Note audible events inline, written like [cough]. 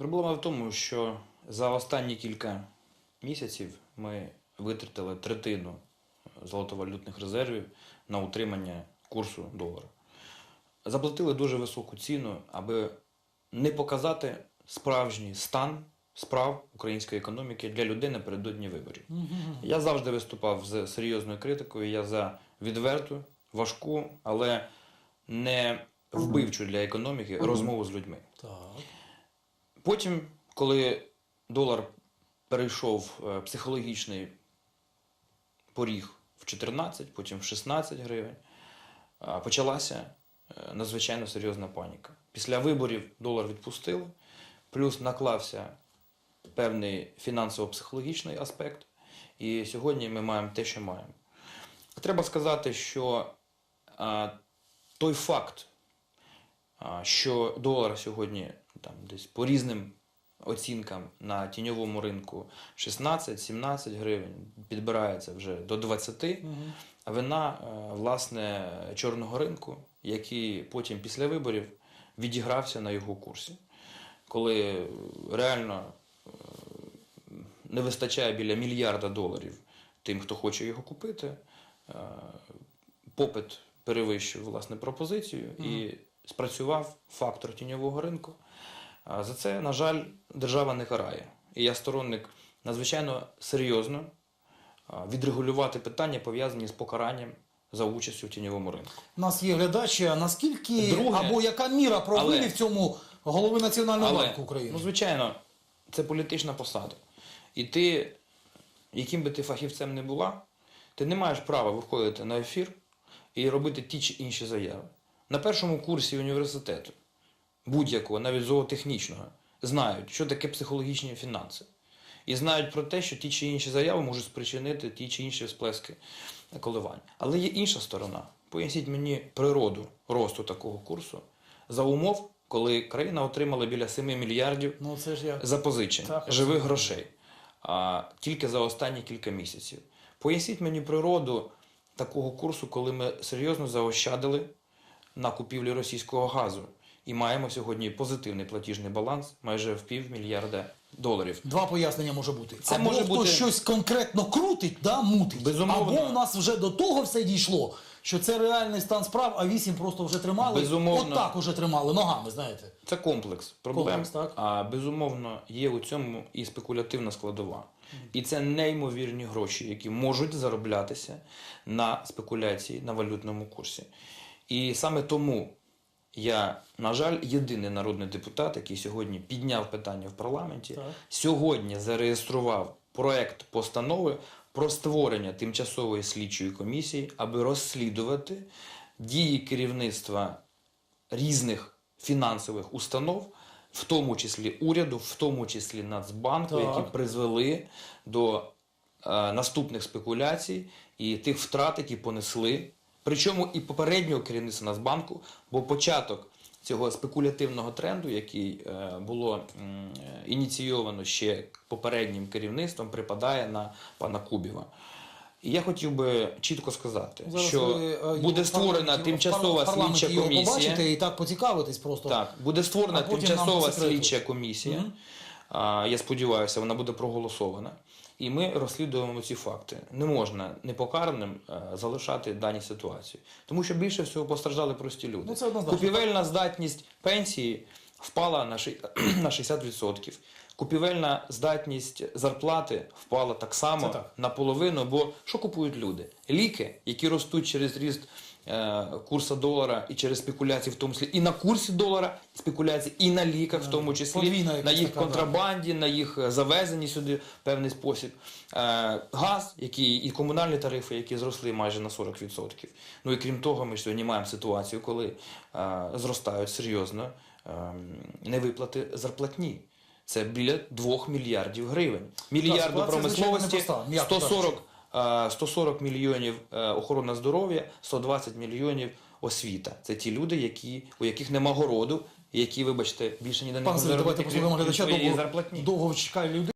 Проблема в тому, що за останні кілька місяців ми витратили третину золотовалютних резервів на утримання курсу долара. Заплатили дуже високу ціну, аби не показати справжній стан справ української економіки для людей напередодні виборів. Я завжди виступав з серйозною критикою. Я за відверту, важку, але не вбивчу для економіки розмову з людьми. Так. Потім, коли долар перейшов е, психологічний поріг в 14, потім в 16 гривень, почалася е, надзвичайно серйозна паніка. Після виборів долар відпустили, плюс наклався певний фінансово-психологічний аспект, і сьогодні ми маємо те, що маємо. Треба сказати, що той факт, що долар сьогодні там, десь по різним оцінкам на тіньовому ринку. 16-17 гривень, підбирається вже до 20, а вина е, власне чорного ринку, який потім після виборів відігрався на його курсі. Коли реально е, не вистачає біля мільярда доларів тим, хто хоче його купити, е, попит перевищив власне пропозицію і спрацював фактор тіньового ринку. За це, на жаль, держава не карає. І я сторонник надзвичайно серйозно відрегулювати питання, пов'язані з покаранням за участю в тіньовому ринку. У нас є глядачі, а наскільки Друге, або яка міра провини але- в цьому голови Національного Але, банку України? ну, звичайно, це політична посада. І ти, яким би ти фахівцем не була, ти не маєш права виходити на ефір і робити ті чи інші заяви. На першому курсі університету, будь-якого, навіть зоотехнічного, знають, що таке психологічні фінанси. І знають про те, що ті чи інші заяви можуть спричинити ті чи інші всплески коливань. Але є інша сторона. Поясніть мені природу росту такого курсу за умов, коли країна отримала біля 7 мільярдів Ну це ж я. запозичень Так, живих абсолютно. грошей а, тільки за останні кілька місяців. Поясніть мені природу такого курсу, коли ми серйозно заощадили на купівлі російського газу і маємо сьогодні позитивний платіжний баланс майже в півмільярда доларів. Два пояснення може бути. Це або може хтось бути- щось конкретно крутить, да, мутить. Безумовно. Або у нас вже до того все дійшло, що це реальний стан справ, а вісім просто вже тримали. Безумовно. Отак уже тримали ногами, знаєте. Це комплекс проблем. Комплекс, так. А безумовно є у цьому і спекулятивна складова. І це неймовірні гроші, які можуть зароблятися на спекуляції на валютному курсі. І саме тому я, на жаль, єдиний народний депутат, який сьогодні підняв питання в парламенті, Так. сьогодні зареєстрував проект постанови про створення тимчасової слідчої комісії, аби розслідувати дії керівництва різних фінансових установ, в тому числі уряду, в тому числі Нацбанку, Так. які призвели до е, наступних спекуляцій і тих втрат, які понесли. Причому і попереднього керівництва Нацбанку, бо початок цього спекулятивного тренду, який е, було е, ініційовано ще попереднім керівництвом, припадає на пана Кубіва. І я хотів би чітко сказати, Зараз що ви, е, буде створена тимчасова слідча комісія. побачите і так поцікавитись просто. Так, буде створена тимчасова слідча комісія. А, я сподіваюся, вона буде проголосована. І ми розслідуємо ці факти. Не можна непокараним е, залишати дані ситуації. Тому що більше всього постраждали прості люди. Ну, це. Купівельна здатність пенсії впала на 60%. [clears throat] Купівельна здатність зарплати впала так само так. наполовину. Бо що купують люди? Ліки, які ростуть через ріст е, курсу долара і через спекуляції, в тому числі і на курсі долара, спекуляції, і на ліках, в тому числі Подвійна на їх контрабанді, на їх е, завезенні сюди в певний спосіб. Е, газ, який і комунальні тарифи, які зросли майже на 40%. Ну і крім того, ми сьогодні маємо ситуацію, коли е, зростають серйозно е, невиплати зарплатні. Це біля 2 мільярдів гривень. Мільярду промисловості, непроста, м'яко 140, е, 140 мільйонів е, охорона здоров'я, 120 мільйонів освіта. Це ті люди, які, у яких нема городу, які, вибачте, більше ніде не Сергій, давайте заробити послухаємо глядача довго, зарплатні. довго чекає людей.